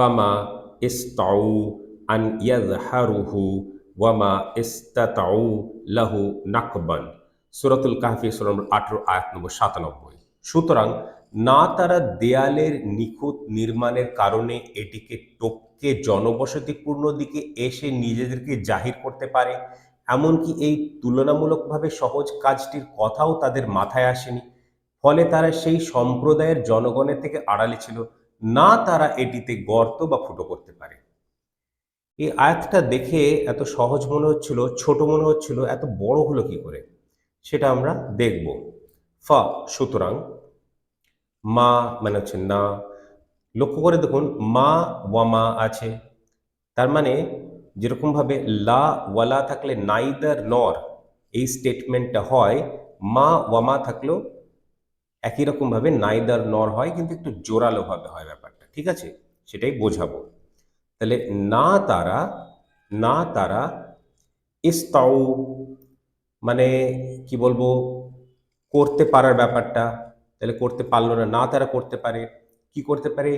ফামা ইস্তাউ আন ইয়াজহারুহু ওয়ামা ইস্তাতাউ লাহু নাকবান সূরাতুল কাহফি নম্বর 18 আয়াত নম্বর 97 সুতরাং, না তারা দেয়ালের নিখুঁত নির্মাণের কারণে এটিকে টপকে জনবসতিপূর্ণ দিকে এসে নিজেদেরকে জাহির করতে পারে, এমনকি এই তুলনামূলকভাবে সহজ কাজটির কথাও তাদের মাথায় আসেনি। ফলে তারা সেই সম্প্রদায়ের জনগণের থেকে আড়ালে ছিল। না তারা এটিতে গর্ত বা ফুটো করতে পারে। এই আয়াতটা দেখে এত সহজ মনে হচ্ছিল, ছোট মনে হচ্ছিল, এত বড় হলো কি করে? সেটা আমরা দেখব। ফা, সুতরাং, মা মানে হচ্ছে না। লক্ষ্য করে দেখুন, মা ওয়ামা আছে। তার মানে যেরকমভাবে লা ওয়ালা থাকলে নাইদার নর, এই স্টেটমেন্টটা হয়, মা ওয়ামা থাকলেও একই রকমভাবে নাইদার নর হয়, কিন্তু একটু জোরালোভাবে হয় ব্যাপারটা, ঠিক আছে? সেটাই বোঝাবো। তাহলে না তারা না তারা ইস্তাউ মানে কি বলব, করতে পারার ব্যাপারটা, তাহলে করতে পারল না না তারা করতে পারে, কি করতে পারে?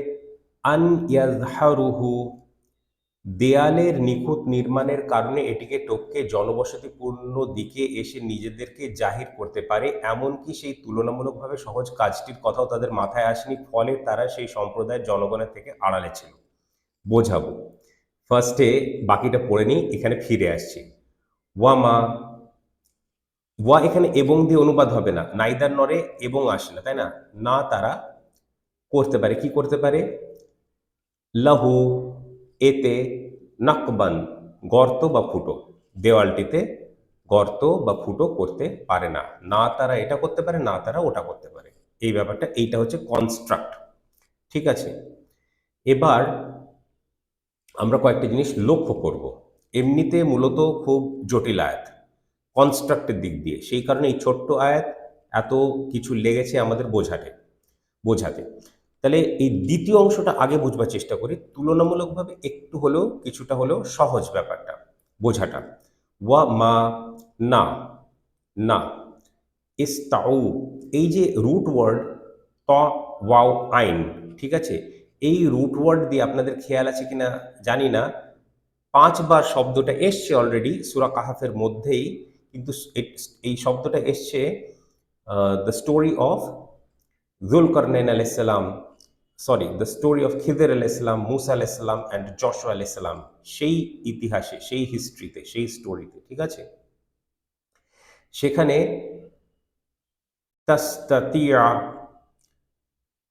আন ইয়াজহারুহু দেয়ালের নিখুঁত নির্মাণের কারণে এটিকে টপকে জনবসতিপূর্ণ দিকে এসে নিজেদেরকে জাহির করতে পারে, এমনকি সেই তুলনামূলকভাবে সহজ কাজটির কথাও তাদের মাথায় আসেনি, ফলে তারা সেই সম্প্রদায়ের জনগণের থেকে আড়ালে ছিল। বোঝাবো। ফার্স্টে বাকিটা পড়ে নিই, এখানে ফিরে আসছি। ওয়ামা ওয়া এখানে এবং দিয়ে অনুবাদ হবে না, নাইদার নরে এবং আসে না, তাই না? না তারা করতে পারে। কি করতে পারে? লাহু এতে নাকবান গর্ত বা ফুটো, দেওয়ালটিতে গর্ত বা ফুটো করতে পারে না। না তারা এটা করতে পারে, না তারা ওটা করতে পারে। এই ব্যাপারটা, এইটা হচ্ছে কনস্ট্রাক্ট ঠিক আছে? এবার আমরা কয়েকটা জিনিস লক্ষ্য করব। এমনিতে মূলত খুব জটিল আয়াত কনস্ট্রাক্টের দিক দিয়ে। সেই কারণে এই ছোট্ট আয়াত এত কিছু লেগেছে আমাদের বোঝাতে বোঝাতে। তাহলে এই দ্বিতীয় অংশটা আগে বুঝবার চেষ্টা করি। তুলনামূলকভাবে একটু হলেও, কিছুটা হলেও সহজ ব্যাপারটা, বোঝাটা। ওয়া মা না না। ইস্তাউ, এই যে রুট ওয়ার্ড, ত, ওয়াও, আইন, ঠিক আছে? এই রুট ওয়ার্ড দিয়ে আপনাদের খেয়াল আছে কিনা জানি না। পাঁচবার শব্দটা এসছে অলরেডি সুরা কাহাফের মধ্যেই, কিন্তু এই শব্দটা এসছে দ্য স্টোরি অফ জুলকরনাইন আলাইসাল্লাম সরি দ্য স্টোরি অফ খিদের আল ইসলাম মুসা আলাইসাল্লাম অ্যান্ড যশো আলাইসাল্লাম সেই ইতিহাসে, সেই হিস্ট্রিতে সেই স্টোরিতে ঠিক আছে? সেখানে তাস্তাতিয়া,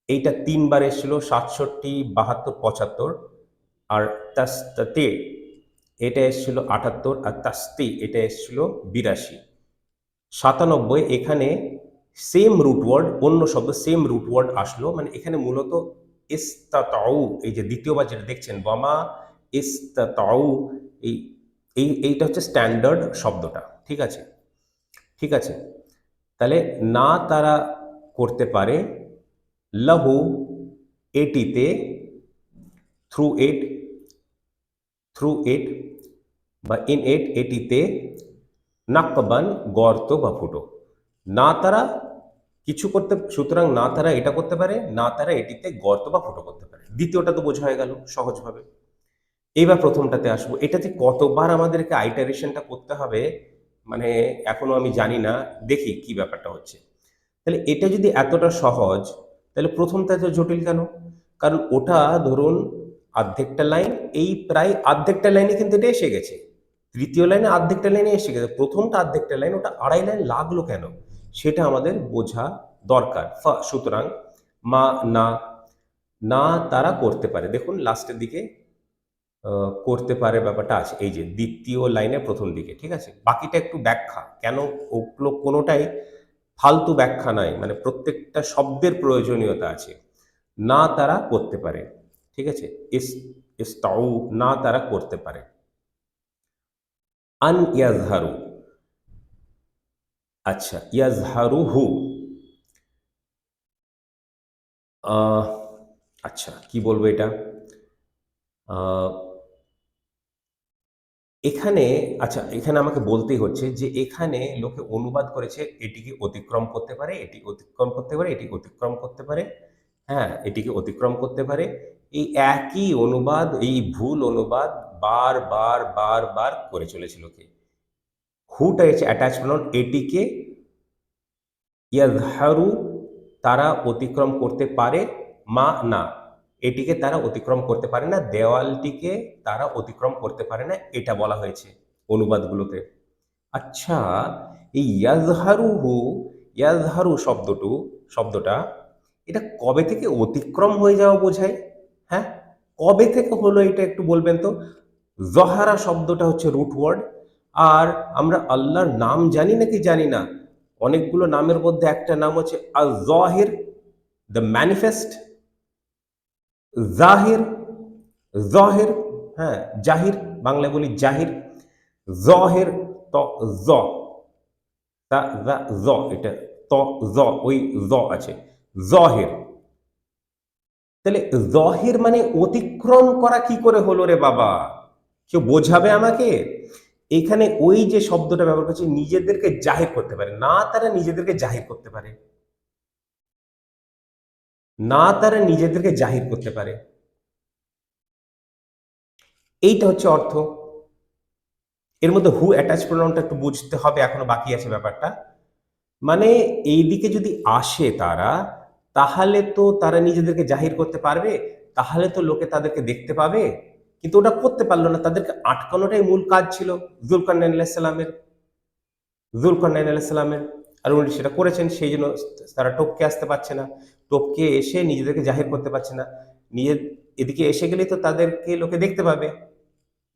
এইটা তিনবার এসেছিল, সাতষট্টি, বাহাত্তর, পঁচাত্তর, আর তাস্তাতে, এটা এসেছিল আটাত্তর, আর তাস্তি, এটা এসেছিল বিরাশি। সাতানব্বই, এখানে সেম রুট ওয়ার্ড অন্য শব্দ সেম রুট ওয়ার্ড আসলো। মানে এখানে মূলত ইস্তাতাউ, এই যে দ্বিতীয়বার যেটা দেখছেন, বামা ইস্তাতাউ, এই এই, এইটা হচ্ছে স্ট্যান্ডার্ড শব্দটা, ঠিক আছে? ঠিক আছে? তাহলে না তারা করতে পারে, লহু এটিতে থ্রু এট থ্রু এট বা ইন এট এটিতে নাকবান গর্ত বা ফুটো। না তারা কিছু করতে, সুতরাং না তারা এটা করতে পারে, না তারা এটিতে গর্ত বা ফুটো করতে পারে। দ্বিতীয়টা তো বোঝা হয়ে গেল সহজভাবে এইবার প্রথমটাতে আসব। এটাতে কতবার আমাদেরকে আইটারেশনটা করতে হবে মানে এখনও আমি জানি না। দেখি কি ব্যাপারটা হচ্ছে। তাহলে এটা যদি এতটা সহজ, তাহলে প্রথমটা এত জটিল কেন? কারণ ওটা ধরুন অর্ধেকটা লাইন, এই প্রায় অর্ধেকটা লাইনে কিন্তু এটা এসে গেছে। তৃতীয় লাইনে অর্ধেকটা লাইনে এসে গেছে। প্রথমটা অর্ধেকটা লাইন, ওটা আড়াই লাইন লাগল কেন? সেটা আমাদের বোঝা দরকার। সুতরাং মা, না না তারা করতে পারে। দেখুন, লাস্টের দিকে করতে পারে ব্যাপারটা আছে। এই যে, দ্বিতীয় লাইনে প্রথম দিকে, ঠিক আছে? বাকিটা একটু ব্যাখ্যা। কেন ওগুলো কোনোটাই ফালতু ব্যাখ্যা নয় মানে প্রত্যেকটা শব্দের প্রয়োজনীয়তা আছে। না তারা করতে পারে, ঠিক আছে? না তারা করতে পারে। আন ইয়াজহারু আচ্ছা ইয়াজহারু হু আচ্ছা কি বলব এটা? এখানে আচ্ছা এখানে আমাকে বলতেই হচ্ছে যে এখানে লোকে অনুবাদ করেছে এটিকে অতিক্রম করতে পারে, এটি অতিক্রম করতে পারে, এটি অতিক্রম করতে পারে। হ্যাঁ এটিকে অতিক্রম করতে পারে। এই একই অনুবাদ, এই ভুল অনুবাদ বার বার বার বার করে চলেছিল কে হুটা হচ্ছে অ্যাটাচ প্রনাউন এটিকে ইয়াজহারু তারা অতিক্রম করতে পারে মা না। এটিকে তারা অতিক্রম করতে পারে না। দেওয়ালটিকে তারা অতিক্রম করতে পারে না। এটা বলা হয়েছে অনুবাদগুলোতে। আচ্ছা এই ইয়াজহারুহু ইয়াজহারু শব্দটু, শব্দটা, এটা কবে থেকে অতিক্রম হয়ে যাওয়া বোঝায়? হ্যাঁ? কবে থেকে হলো এটা একটু বলবেন তো? জহারা শব্দটা হচ্ছে রুট ওয়ার্ড আর আমরা আল্লাহর নাম জানি নাকি জানি না? অনেকগুলো নামের মধ্যে একটা নাম হচ্ছে Al Zahir the manifest Zahir, জহের হ্যাঁ জাহির, বাংলায় বলি জাহির, জহের, তা, জা জ, এটা ত, জ, ওই জ আছে, জহের। তাহলে জহের মানে অতিক্রম করা কি করে হলো রে বাবা? কেউ বোঝাবে আমাকে? এখানে ওই যে শব্দটা ব্যবহার করছে, নিজেদেরকে জাহির করতে পারে। না তারা নিজেদেরকে জাহির করতে পারে। না তারা নিজেদেরকে জাহির করতে পারে। এইটা হচ্ছে অর্থ। এর মধ্যে হু অ্যাটাচ প্রোনাউনটা একটু বুঝতে হবে, এখনও বাকি আছে ব্যাপারটা। মানে এই দিকে যদি আসে তারা, তাহলে তো তারা নিজেদেরকে জাহির করতে পারবে, তাহলে তো লোকে তাদেরকে দেখতে পাবে। কিন্তু ওটা করতে পারল না। তাদেরকে আটকানোটাই মূল কাজ ছিল জুলকান্নাইন আলাইসাল্লামের জুলকান্নাইন আলাইসাল্লামের আর উনি সেটা করেছেন, সেই জন্য তারা টপকে আসতে পারছে না। টপকে এসে নিজেদেরকে জাহির করতে পারছে না। নিজের এদিকে এসে গেলেই তো তাদেরকে লোকে দেখতে পাবে।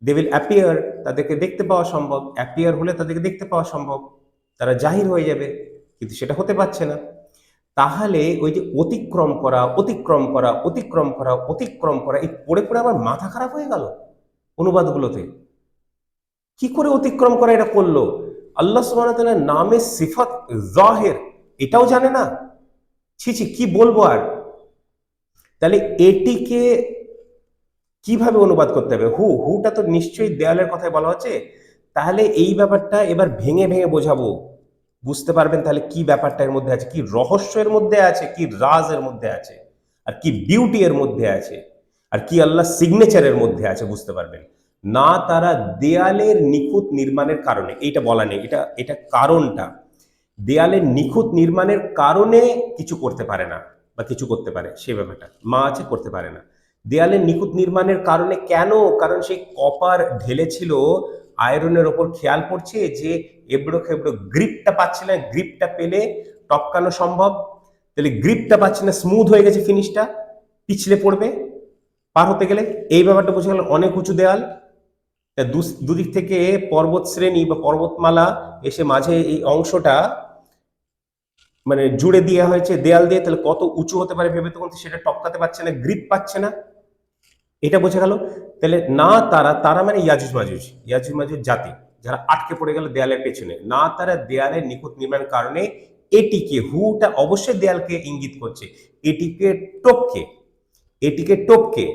দে উইল অ্যাপিয়ার তাদেরকে দেখতে পাওয়া সম্ভব। অ্যাপিয়ার হলে তাদেরকে দেখতে পাওয়া সম্ভব। তারা জাহির হয়ে যাবে, কিন্তু সেটা হতে পারছে না। তাহলে ওই যে অতিক্রম করা অতিক্রম করা অতিক্রম করা অতিক্রম করা, এই পড়ে পড়ে আমার মাথা খারাপ হয়ে গেল অনুবাদগুলোতে। কি করে অতিক্রম করা এটা করল? আল্লাহ সুবাহ নামের সিফত জাহের, এটাও জানে না? ছি ছি, কি বলব আর? তাহলে এটিকে কীভাবে অনুবাদ করতে হবে? হু, হুটা তো নিশ্চয়ই দেয়ালের কথাই বলা হচ্ছে। তাহলে এই ব্যাপারটা এবার ভেঙে ভেঙে বোঝাবো। বুঝতে পারবেন তাহলে কি ব্যাপারটা এর মধ্যে আছে, কি রহস্য এর মধ্যে আছে, কি রাজ এর মধ্যে আছে, আর কি বিউটি এর মধ্যে আছে, আর কি আল্লাহ সিগনেচারের মধ্যে আছে বুঝতে পারবেন। না তারা দেয়ালের নিখুঁত নির্মাণের কারণে, এইটা বলা নেই, এটা এটা কারণটা। দেয়ালের নিখুঁত নির্মাণের কারণে কিছু করতে পারে না, বা কিছু করতে পারে, সে ব্যাপারটা, মা আছে করতে পারে না। দেয়ালের নিখুঁত নির্মাণের কারণে কেন? কারণ সেই কপার ঢেলেছিল আয়রনের ওপর খেয়াল পড়ছে যে এবড়ো খেবড়ো গ্রিপটা পাচ্ছে না গ্রিপটা পেলে টপকানো সম্ভব। তাহলে গ্রিপটা পাচ্ছে না স্মুথ হয়ে গেছে ফিনিশটা পিছলে পড়বে, পার হতে গেলে। এই ব্যাপারটা বোঝা গেল অনেক উঁচু দেয়াল। দুদিক থেকে পর্বত শ্রেণি বা পর্বতমালা এসে মাঝে এই অংশটা মানে জুড়ে দেওয়া হয়েছে দেয়াল দিয়ে। তাহলে কত উঁচু হতে পারে ভেবে তখন সেটা টপকাতে পারছে না গ্রিপ পাচ্ছে না। এটা বোঝা গেল। তাহলে না তারা তারা মানে ইয়াজুজ মাজুজ ইয়াজুজ মাজুজ জাতি। যারা আটকে পড়ে গেল দেয়ালের পেছনে। না তারা দেয়ালের নিখুঁত নির্মাণের কারণে এটিকে, হুটা অবশ্যই দেয়ালকে ইঙ্গিত করছে। এটিকে টপকে এটিকে টপকে,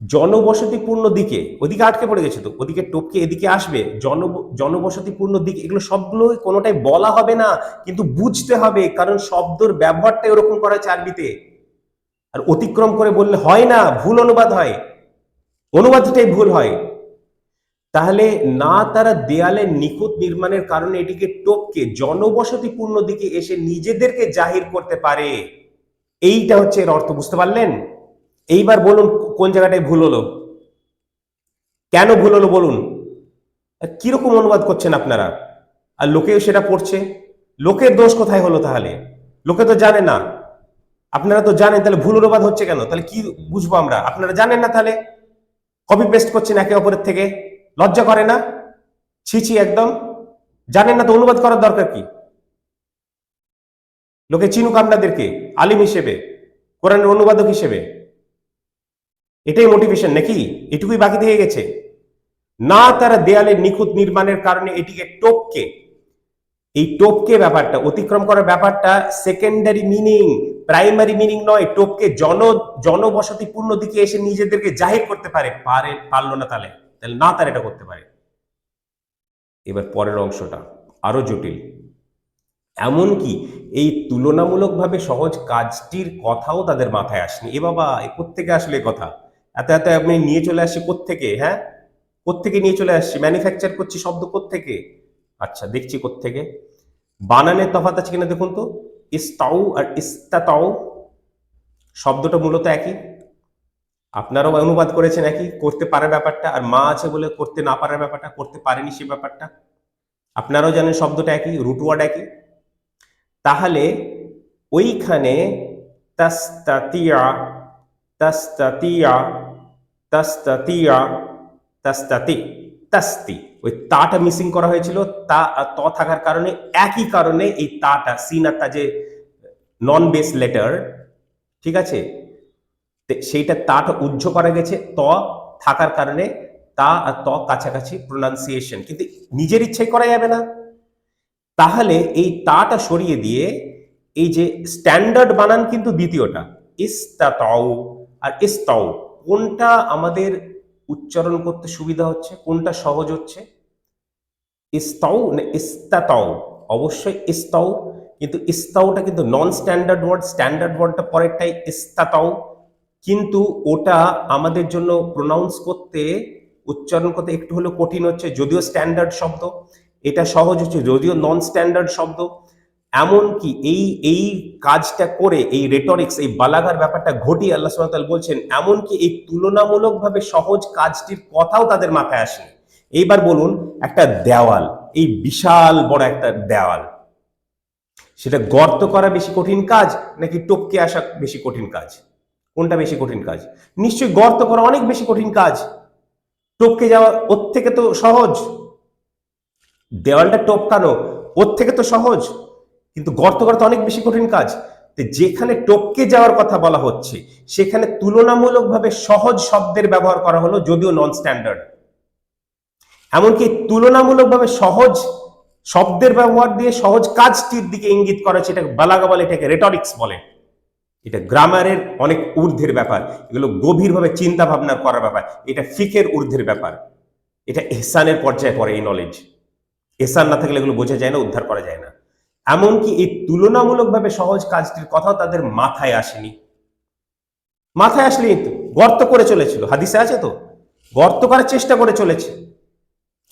জনবসতিপূর্ণ দিকে, ওদিকে আটকে পড়ে গেছে তো, ওদিকে টপকে, এদিকে আসবে জন জনবসতিপূর্ণ দিকে, এগুলো সবগুলোই কোনোটাই বলা হবে না, কিন্তু বুঝতে হবে, কারণ শব্দর ব্যবহারটা এরকম করা আরবিতে। আর অতিক্রম করে বললে হয় না, ভুল অনুবাদ হয়। অনুবাদটাই ভুল হয়। তাহলে না তারা দেয়ালে নিখুঁত নির্মাণের কারণে এটিকে টপকে জনবসতিপূর্ণ দিকে এসে নিজেদেরকে জাহির করতে পারে। এইটা হচ্ছে এর অর্থ, বুঝতে পারলেন? এইবার বলুন, কোন জায়গাটায় ভুল হলো? কেন ভুল হলো বলুন? কীরকম অনুবাদ করছেন আপনারা? আর লোকেও সেটা পড়ছে। লোকের দোষ কোথায় হলো তাহলে? লোকে তো জানে না। আপনারা তো জানেন, তাহলে ভুল অনুবাদ হচ্ছে কেন? তাহলে কি বুঝব আমরা? আপনারা জানেন না তাহলে? কপি পেস্ট করছেন একে অপরের থেকে? লজ্জা করে না? ছি ছি, একদম। জানেন না তো অনুবাদ করার দরকার কি? লোকে চিনুক আপনাদেরকে আলিম হিসেবে, কোরআনের অনুবাদক হিসেবে। এটাই মোটিভেশন নাকি? এটুকুই বাকি থেকে গেছে। না তারা দেয়ালের নিখুঁত নির্মাণের কারণে এটিকে টোপকে। এই টোপকে ব্যাপারটা, অতিক্রম করার ব্যাপারটা সেকেন্ডারি মিনিং প্রাইমারি মিনিং নয়, টোপকে জন, জনবসতিপূর্ণ দিকে এসে নিজেদেরকে জাহির করতে পারে। পারে, পারল না তাহলে। তাহলে না তার এটা করতে পারে। এবার পরের অংশটা আরও জটিল। এমনকি এই তুলনামূলকভাবে সহজ কাজটির কথাও তাদের মাথায় আসেনি। এ বাবা, এ কোত্থেকে আসলে কথা? এত এত আপনি নিয়ে চলে আসছি কোত্থেকে হ্যাঁ? কোত্থেকে নিয়ে চলে আসছি? ম্যানুফ্যাকচার করছি শব্দ কোত্থেকে? আচ্ছা দেখছি কোত্থেকে। বানানের তফাৎ আছে কিনা দেখুন তো। ইস্তাউ আর ইস্তাতাও শব্দটা মূলত একই। আপনারাও অনুবাদ করেছেন একই? করতে পারে ব্যাপারটা? আর মা আছে বলে করতে না পারার ব্যাপারটা? করতে পারেনি সে ব্যাপারটা? আপনারাও জানেন শব্দটা একই রুট ওয়ার্ড একই? তাহলে ওইখানে তাস্তাতিয়া তাস্তাতিয়া তাস্তাতিয়া, তাস্তাতি, তাস্তি। ওই তাটা মিসিং করা হয়েছিল, তা ত থাকার কারণে, একই কারণে এই তাটা, সিন আর তা যে নন বেস লেটার ঠিক আছে? সেইটা তাটা উজ্জ করা গেছে, ত থাকার কারণে তা আর ত কাছাকাছি প্রোনাউন্সিয়েশন কিন্তু নিজের ইচ্ছাই করা যাবে না। তাহলে এই তাটা সরিয়ে দিয়ে এই যে স্ট্যান্ডার্ড বানান কিন্তু দ্বিতীয়টা ইস্তাতাও আর ইস্তাও কোনটা আমাদের উচ্চারণ করতে সুবিধা হচ্ছে, কোনটা সহজ হচ্ছে? ইস্তাও না ইস্তাতাও অবশ্যই ইস্তাও কিন্তু ইস্তাওটা কিন্তু নন স্ট্যান্ডার্ড ওয়ার্ড স্ট্যান্ডার্ড ওয়ার্ডটা পরেরটাই ইস্তাতাও কিন্তু ওটা আমাদের জন্য প্রোনাউন্স করতে, উচ্চারণ করতে একটু হলেও কঠিন হচ্ছে, যদিও স্ট্যান্ডার্ড শব্দ। এটা সহজ হচ্ছে, যদিও নন স্ট্যান্ডার্ড শব্দ। এমনকি এই এই কাজটা করে, এই রেটরিক্স এই বালাগার ব্যাপারটা ঘটিয়ে আল্লাহ সুবহানাহু বলছেন, এমনকি এই তুলনামূলকভাবে সহজ কাজটির কথাও তাদের মাথায় আসে এইবার বলুন, একটা দেওয়াল, এই বিশাল বড় একটা দেওয়াল, সেটা গর্ত করা বেশি কঠিন কাজ, নাকি টপকে আসা বেশি কঠিন কাজ? কোনটা বেশি কঠিন কাজ? নিশ্চয়ই গর্ত করা অনেক বেশি কঠিন কাজ। টপকে যাওয়া ওর থেকে তো সহজ। দেওয়ালটা টপকানো ওর থেকে তো সহজ। কিন্তু গর্ত করা তো অনেক বেশি কঠিন কাজ। যেখানে টপকে যাওয়ার কথা বলা হচ্ছে, সেখানে তুলনামূলকভাবে সহজ শব্দের ব্যবহার করা হলো যদিও নন স্ট্যান্ডার্ড এমনকি তুলনামূলকভাবে সহজ শব্দের ব্যবহার দিয়ে সহজ কাজটির দিকে ইঙ্গিত করা এটা বালাগা বলে এটাকে রেটরিক্স বলে। এটা গ্রামারের অনেক ঊর্ধ্বের ব্যাপার, এগুলো গভীরভাবে চিন্তা ভাবনা করার ব্যাপার, এটা ফিকের ঊর্ধ্বের ব্যাপার, এটা এহসানের পর্যায়ে পড়ে এই নলেজ এহসান না থাকলে এগুলো বোঝা যায় না, উদ্ধার করা যায় না। এমনকি এই তুলনামূলকভাবে সহজ কাজটির কথাও তাদের মাথায় আসেনি। মাথায় আসলেই তো, গর্ত করে চলেছিল, হাদিসে আছে তো? গর্ত করার চেষ্টা করে চলেছে।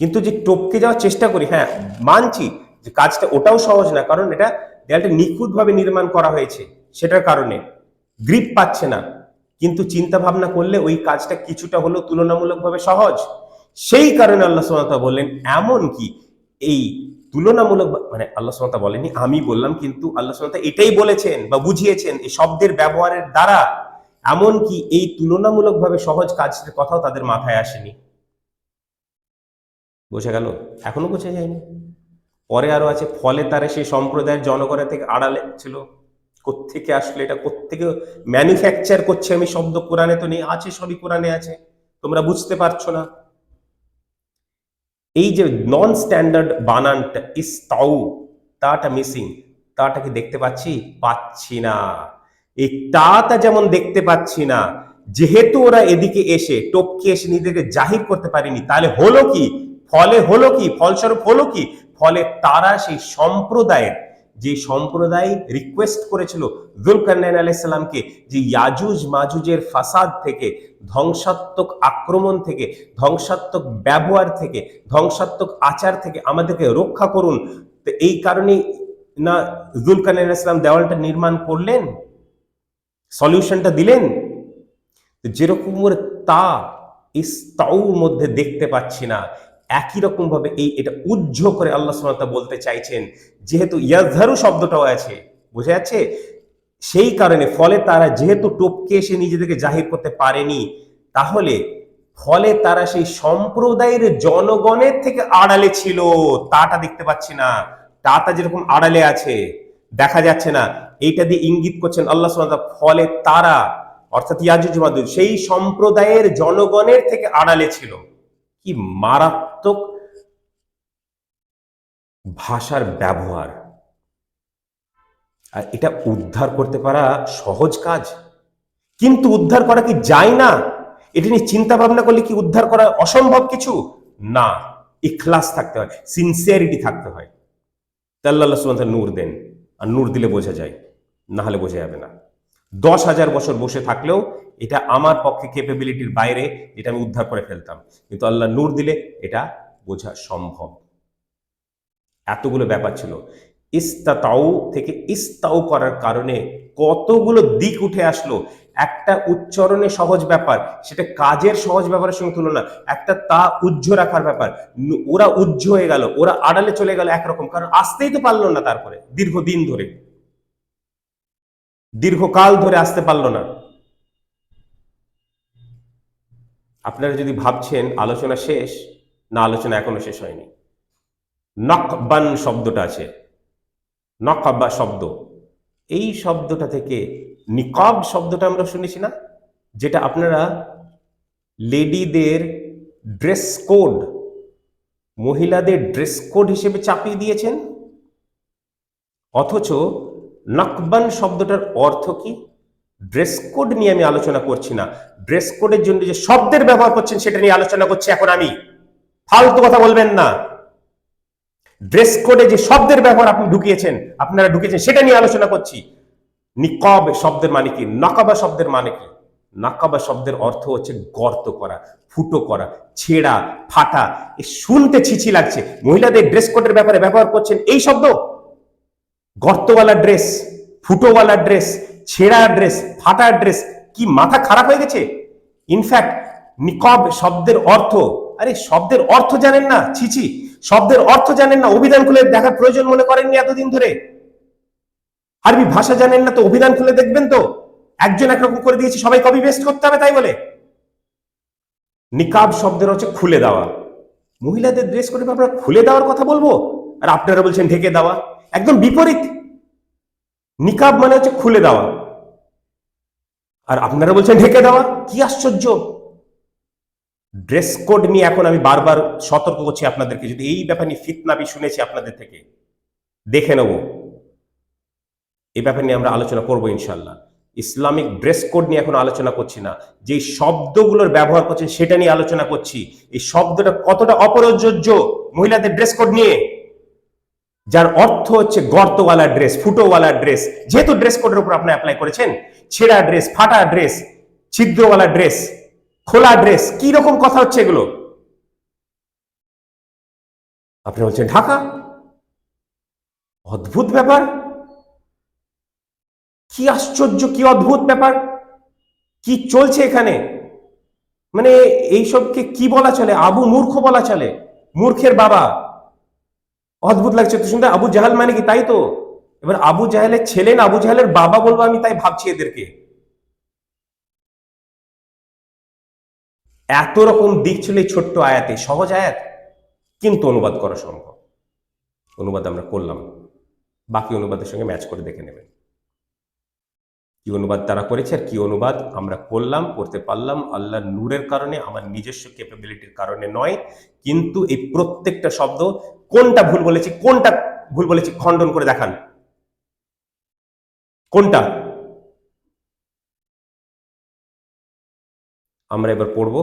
কিন্তু যে টপকে যাওয়ার চেষ্টা করি হ্যাঁ মানছি যে কাজটা ওটাও সহজ না, কারণ এটা দেয়ালটা নিখুঁতভাবে নির্মাণ করা হয়েছে। সেটার কারণে। গ্রিপ পাচ্ছে না। কিন্তু চিন্তা ভাবনা করলে ওই কাজটা কিছুটা হলেও তুলনামূলকভাবে সহজ। সেই কারণে আল্লাহ সুবহানাহু বললেন, এমন কি? এই তুলনামূলক মানে আল্লাহ সুবহানাহু বলেনি আমি বললাম কিন্তু আল্লাহ সুবহানাহু এটাই বলেছেন বা বুঝিয়েছেন এই শব্দের ব্যবহারের দ্বারা। এমন কি? এই তুলনামূলকভাবে সহজ কাজের কথাও তাদের মাথায় আসেনি। বোঝা গেল? এখনও বোঝা যায়নি। পরে আরও আছে, ফলে তারা সেই সম্প্রদায়ের জনগণের থেকে আড়ালে ছিল। কোত্থেকে আসলে, এটা কোত্থেকে ম্যানুফ্যাকচার করছে? আমি শব্দ কোরআনে তো নেই, আছে সবই কোরআনে আছে, তোমরা বুঝতে পারছ না। এই যে নন স্ট্যান্ডার্ড বানানটা ইস্তাউ তাটা মিসিং তাটা কি দেখতে পাচ্ছি? পাচ্ছি না। এই তাটা যেমন দেখতে পাচ্ছি না, যেহেতু ওরা এদিকে এসে, টপকে এসে নিজেদেরকে জাহির করতে পারেনি, তাহলে হলো কি? ফলে হলো কি? ফলস্বরূপ হলো কি? ফলে তারা সেই সম্প্রদায়ের যে সম্প্রদায় রিকোয়েস্ট করেছিল জুলকারনাইন আলাইসাল্লামকে যে ইয়াজুজ মাজুজের ফাসাদ থেকে, ধ্বংসাত্মক আক্রমণ থেকে, ধ্বংসাত্মক ব্যবহার থেকে, ধ্বংসাত্মক আচার থেকে আমাদেরকে রক্ষা করুন। তো এই কারণে না জুলকারনাইন ইসলাম দেওয়ালটা নির্মাণ করলেন? সলিউশনটা দিলেন? যেরকম তা ইস্তাউর মধ্যে দেখতে পাচ্ছি না। একই রকম ভাবে এই এটা উজ্জ করে আল্লাহ সুবহানাহু বলতে চাইছেন, যেহেতু ইয়াজহারু শব্দটাও আছে, বোঝা যাচ্ছে? সেই কারণে ফলে তারা যেহেতু টপকে এসে নিজেদেরকে জাহির করতে পারেনি, তাহলে ফলে তারা সেই সম্প্রদায়ের জনগণের থেকে আড়ালে ছিল, তাটা দেখতে পাচ্ছি না, তাটা যেরকম আড়ালে আছে, দেখা যাচ্ছে না। এইটা দিয়ে ইঙ্গিত করছেন আল্লাহ সুবহানাহু ফলে তারা, অর্থাৎ ইয়াজুজ মাজুজ সেই সম্প্রদায়ের জনগণের থেকে আড়ালে ছিল। কি মারাত্মক ভাষার ব্যবহার। আর এটা উদ্ধার করতে পারা সহজ কাজ। কিন্তু উদ্ধার করা কি যায় না? এটা নিয়ে চিন্তা ভাবনা করলে কি উদ্ধার করা অসম্ভব কিছু? না, ইখলাস থাকতে হয় সিনসিয়ারিটি থাকতে হয়। ওয়া তাআলা নূর দেন, আর নূর দিলে বোঝা যায়, না হলে বোঝা যাবে না। দশ হাজার বছর বসে থাকলেও এটা আমার পক্ষে ক্যাপেবিলিটির বাইরে এটা আমি উদ্ধার করে ফেলতাম। কিন্তু আল্লাহ নূর দিলে এটা বোঝা সম্ভব। এতগুলো ব্যাপার ছিল। ইস্তাতাউ থেকে ইস্তাউ করার কারণে কতগুলো দিক উঠে আসলো। একটা উচ্চারণে সহজ ব্যাপার, সেটা কাজের সহজ ব্যাপারের সঙ্গে তুলনা, একটা তা উজ্জ রাখার ব্যাপার। ওরা উজ্জ হয়ে গেল, ওরা আড়ালে চলে গেল একরকম, কারণ আসতেই তো পারল না তারপরে, দীর্ঘদিন ধরে। দীর্ঘকাল ধরে আসতে পারল না। আপনারা যদি ভাবছেন আলোচনা শেষ, না, আলোচনা এখনও শেষ হয়নি। নকবান শব্দটা আছে। নকবা শব্দ। এই শব্দটা থেকে নিকব শব্দটা আমরা শুনেছি না? যেটা আপনারা লেডিদের ড্রেস কোড, মহিলাদের ড্রেস কোড হিসেবে চাপিয়ে দিয়েছেন? অথচ নকবান শব্দটার অর্থ কি? ড্রেস কোড নিয়ে আমি আলোচনা করছি না। ড্রেস কোডের জন্য যে শব্দের ব্যবহার করছেন সেটা নিয়ে আলোচনা করছি এখন আমি। ফালতু কথা বলবেন না। ড্রেস কোডে যে শব্দের ব্যবহার আপনি ঢুকিয়েছেন, আপনারা ঢুকিয়েছেন সেটা নিয়ে আলোচনা করছি। নিকব শব্দের মানে কি? নাকাবা শব্দের মানে কি? নাকাবা শব্দের অর্থ হচ্ছে গর্ত করা, ফুটো করা, ছেঁড়া, ফাটা। শুনতে ছিছি লাগছে। মহিলাদের ড্রেস কোডের ব্যাপারে ব্যবহার করছেন এই শব্দ? গর্তওয়ালা ড্রেস, ফুটোওয়ালা ড্রেস, ছেঁড়া ড্রেস, ফাটা ড্রেস, কি মাথা খারাপ হয়ে গেছে? ইনফ্যাক্ট নিকব শব্দের অর্থ, আরে শব্দের অর্থ জানেন না ছিছি শব্দের অর্থ জানেন না, অভিধান খুলে দেখার প্রয়োজন মনে করেননি এতদিন ধরে। আরবি ভাষা জানেন না তো অভিধান খুলে দেখবেন তো। একজন একরকম করে দিয়েছে, সবাই কপি পেস্ট করতে হবে তাই বলে। নিকাব শব্দের হচ্ছে খুলে দেওয়া। মহিলাদের ড্রেস করে আমরা খুলে দেওয়ার কথা বলব? আর আপনারা বলছেন ঢেকে দেওয়া। একদম বিপরীত। নিকাব মানে হচ্ছে খুলে দেওয়া। আর আপনারা বলছেন ঢেকে দেওয়া, কি আশ্চর্য! ড্রেস কোড নিয়ে এখন আমি বারবার সতর্ক করছি আপনাদেরকে, যদি এই ব্যাপার নিয়ে ফিতনাবি শুনেছি আপনাদের থেকে, দেখে নেব। এই ব্যাপার নিয়ে আমরা আলোচনা করব ইনশাল্লাহ ইসলামিক ড্রেস কোড নিয়ে এখন আলোচনা করছি না। যে শব্দগুলোর ব্যবহার করছেন সেটা নিয়ে আলোচনা করছি। এই শব্দটা কতটা অপরযোজ্য মহিলাদের ড্রেস কোড নিয়ে? যার অর্থ হচ্ছে গর্তওয়ালা ড্রেস, ফুটোওয়ালা ড্রেস। যেহেতু ড্রেস কোডের উপর আপনি অ্যাপ্লাই করেছেন, ছেঁড়া ড্রেস, ফাটা ড্রেস, ছিদ্রওয়ালা ড্রেস, খোলা ড্রেস, কি রকম কথা হচ্ছে এগুলো? আপনি বলছেন, ঢাকা? অদ্ভুত ব্যাপার। কি আশ্চর্য, কি অদ্ভুত ব্যাপার। কি চলছে এখানে? মানে এইসবকে কি বলা চলে? আবু মূর্খ বলা চলে। মূর্খের বাবা। অদ্ভুত লাগছে তো শুনতে আবু জাহাল মানে কি? তাই তো? এবার আবু জাহেলের ছেলে না, আবু জাহেলের বাবা বলব আমি, তাই ভাবছি এদেরকে। এত রকম দিক ছিল এই ছোট্ট আয়াতে, সহজ আয়াত, কিন্তু অনুবাদ করা সম্ভব। অনুবাদ আমরা করলাম বাকি অনুবাদের সঙ্গে ম্যাচ করে দেখে নেবেন। কি অনুবাদ তারা করেছে আর কি অনুবাদ আমরা করলাম, করতে পারলাম। আল্লাহ নূরের কারণে, আমার নিজস্ব ক্যাপাবিলিটির কারণে নয়। কিন্তু এই প্রত্যেকটা শব্দ কোনটা ভুল বলেছি, কোনটা ভুল বলেছি খণ্ডন করে দেখান। কোনটা? আমরা এবার পড়ব।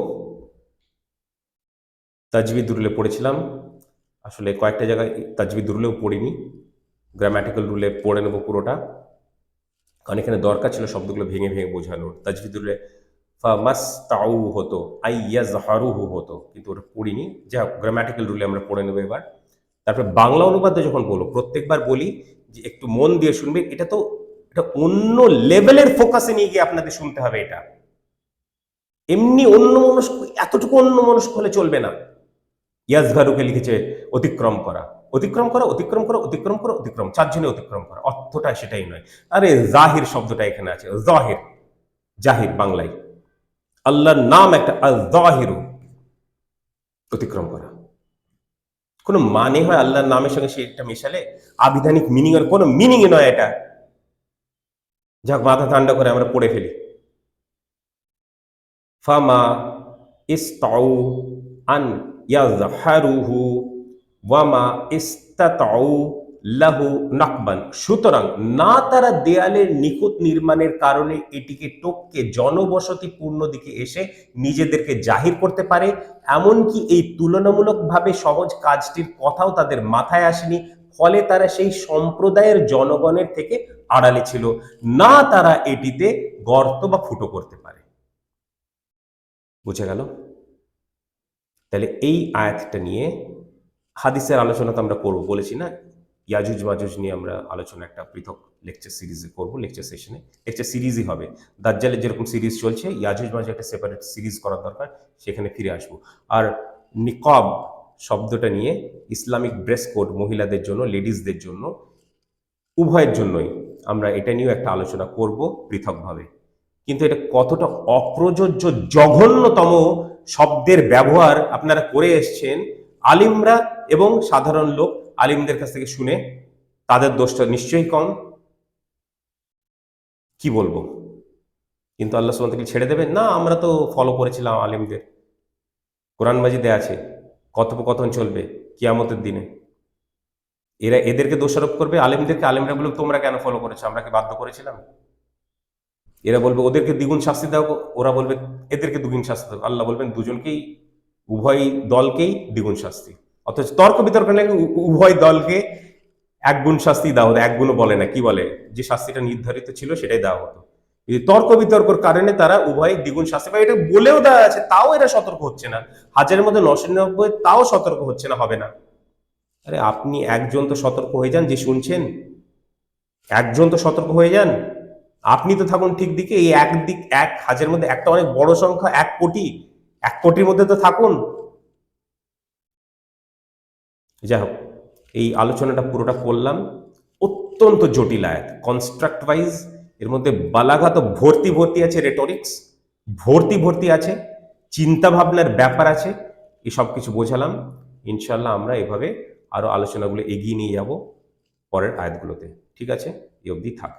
তাজবিদ রুলে পড়েছিলাম। আসলে কয়েকটা জায়গায় তাজবিদ রুলেও পড়িনি। গ্রামাটিক্যাল রুলে পড়ে নেব পুরোটা। কারণ এখানে দরকার ছিল শব্দগুলো ভেঙে ভেঙে বোঝানোর। তাজবিদ রুলে ফামাস তাউ হতো, আই ইয়াজ হারুহু হতো, কিন্তু ওটা পড়িনি। যা গ্রামাটিক্যাল রুলে আমরা পড়ে নেব এবার। তারপরে বাংলা অনুবাদে যখন বলো প্রত্যেকবার বলি যে একটু মন দিয়ে শুনবে এটা তো এটা অন্য লেভেলের ফোকাসে নিয়ে গিয়ে আপনাদের শুনতে হবে এটা। এমনি অন্য মনস্ক এতটুকু অন্য মনস্ক হলে চলবে না। ইয়াজভারুকে লিখেছে অতিক্রম করা। অতিক্রম করা অতিক্রম করা অতিক্রম করা, অতিক্রম। চারজনে অতিক্রম করা। অর্থটা সেটাই নয়। আরে জাহির শব্দটা এখানে আছে। জাহির। জাহির বাংলায়। আল্লাহর নাম একটা আল জাহিরু অতিক্রম করা। কোনো মানে হয় আল্লাহর নামের সঙ্গে সেটা মেশালে? আবিধানিক মিনিং এর কোনো মিনিং নয় এটা। যাক, মাথা ঠান্ডা করে আমরা পড়ে ফেলি। ফামা ইস্তাউ আন ইয়াজহারুহু ওয়ামা ইস্তাতাউ লাহু নাকবান। সুতরাং না তারা দেয়ালের নিখুঁত নির্মাণের কারণে এটিকে টপকে জনবসতিপূর্ণ দিকে এসে নিজেদেরকে জাহির করতে পারে, এমনকি এই তুলনামূলকভাবে সহজ কাজটির কথাও তাদের মাথায় আসেনি, ফলে তারা সেই সম্প্রদায়ের জনগণের থেকে আড়ালে ছিল। না তারা এটিতে গর্ত বা ফুটো করতে পারে। বুঝে গেল? তাহলে এই আয়াতটা নিয়ে হাদিসের আলোচনা তো আমরা করব, বলেছি না? ইয়াজুজ মাজুজ নিয়ে আমরা আলোচনা একটা পৃথক লেকচার সিরিজে করব লেকচার সেশনে লেকচার সিরিজই হবে। দাজ্জালের যেরকম সিরিজ চলছে, ইয়াজুজ মাজুজ একটা সেপারেট সিরিজ করার দরকার, সেখানে ফিরে আসব। আর নিকব শব্দটা নিয়ে ইসলামিক ড্রেস কোড মহিলাদের জন্য লেডিসদের জন্য, উভয়ের জন্যই আমরা এটা নিয়েও একটা আলোচনা করব পৃথকভাবে। কিন্তু এটা কতটা অপ্রযোজ্য, জঘন্যতম শব্দের ব্যবহার আপনারা করে এসছেন আলিমরা এবং সাধারণ লোক আলিমদের কাছ থেকে শুনে তাদের দোষটা নিশ্চয়ই কম। কি বলব? কিন্তু আল্লাহ সুবহান থেকে ছেড়ে দেবেন? না, আমরা তো ফলো করেছিলাম আলিমদের। কোরআন মাজিদে আছে কথোপকথন চলবে কিয়ামতের দিনে। এরা এদেরকে দোষারোপ করবে, আলিমদেরকে, আলিমরা বলবে, তোমরা কেন ফলো করেছ? আমরা কি বাধ্য করেছিলাম? এরা বলবে, ওদেরকে দ্বিগুণ শাস্তি দাও। ওরা বলবে, এদেরকে দুগুণ শাস্তি দাও। আল্লাহ বলবেন, দুজনকেই উভয় দলকেই দ্বিগুণ শাস্তি। অথচ তর্ক বিতর্ক নাকি উভয় দলকে এক গুণ শাস্তি দেওয়া হতো এক গুণও বলে না, কি বলে? যে শাস্তিটা নির্ধারিত ছিল সেটাই দেওয়া হতো। কিন্তু তর্ক বিতর্কর কারণে তারা উভয় দ্বিগুণ শাস্তি পায়, এটা বলেও দেওয়া আছে, তাও এরা সতর্ক হচ্ছে না। হাজারের মধ্যে নশো নিরানব্বই, তাও সতর্ক হচ্ছে না, হবে না। আরে আপনি একজন তো সতর্ক হয়ে যান, যে শুনছেন? একজন তো সতর্ক হয়ে যান। আপনি তো থাকুন ঠিক দিকে, এই এক দিক, এক, হাজারের মধ্যে একটা অনেক বড় সংখ্যা, এক কোটি এক কোটির মধ্যে তো থাকুন। যাই হোক, এই আলোচনাটা পুরোটা করলাম। অত্যন্ত জটিল আয়াত। কনস্ট্রাক্ট ওয়াইজ এর মধ্যে বালাঘা তো ভর্তি ভর্তি আছে রেটরিক্স ভর্তি ভর্তি আছে চিন্তা ভাবনার ব্যাপার আছে এই সব কিছু বোঝালাম। ইনশাল্লাহ আমরা এভাবে আরও আলোচনাগুলো এগিয়ে নিয়ে যাব পরের আয়াতগুলোতে। ঠিক আছে? এই অবধি থাক।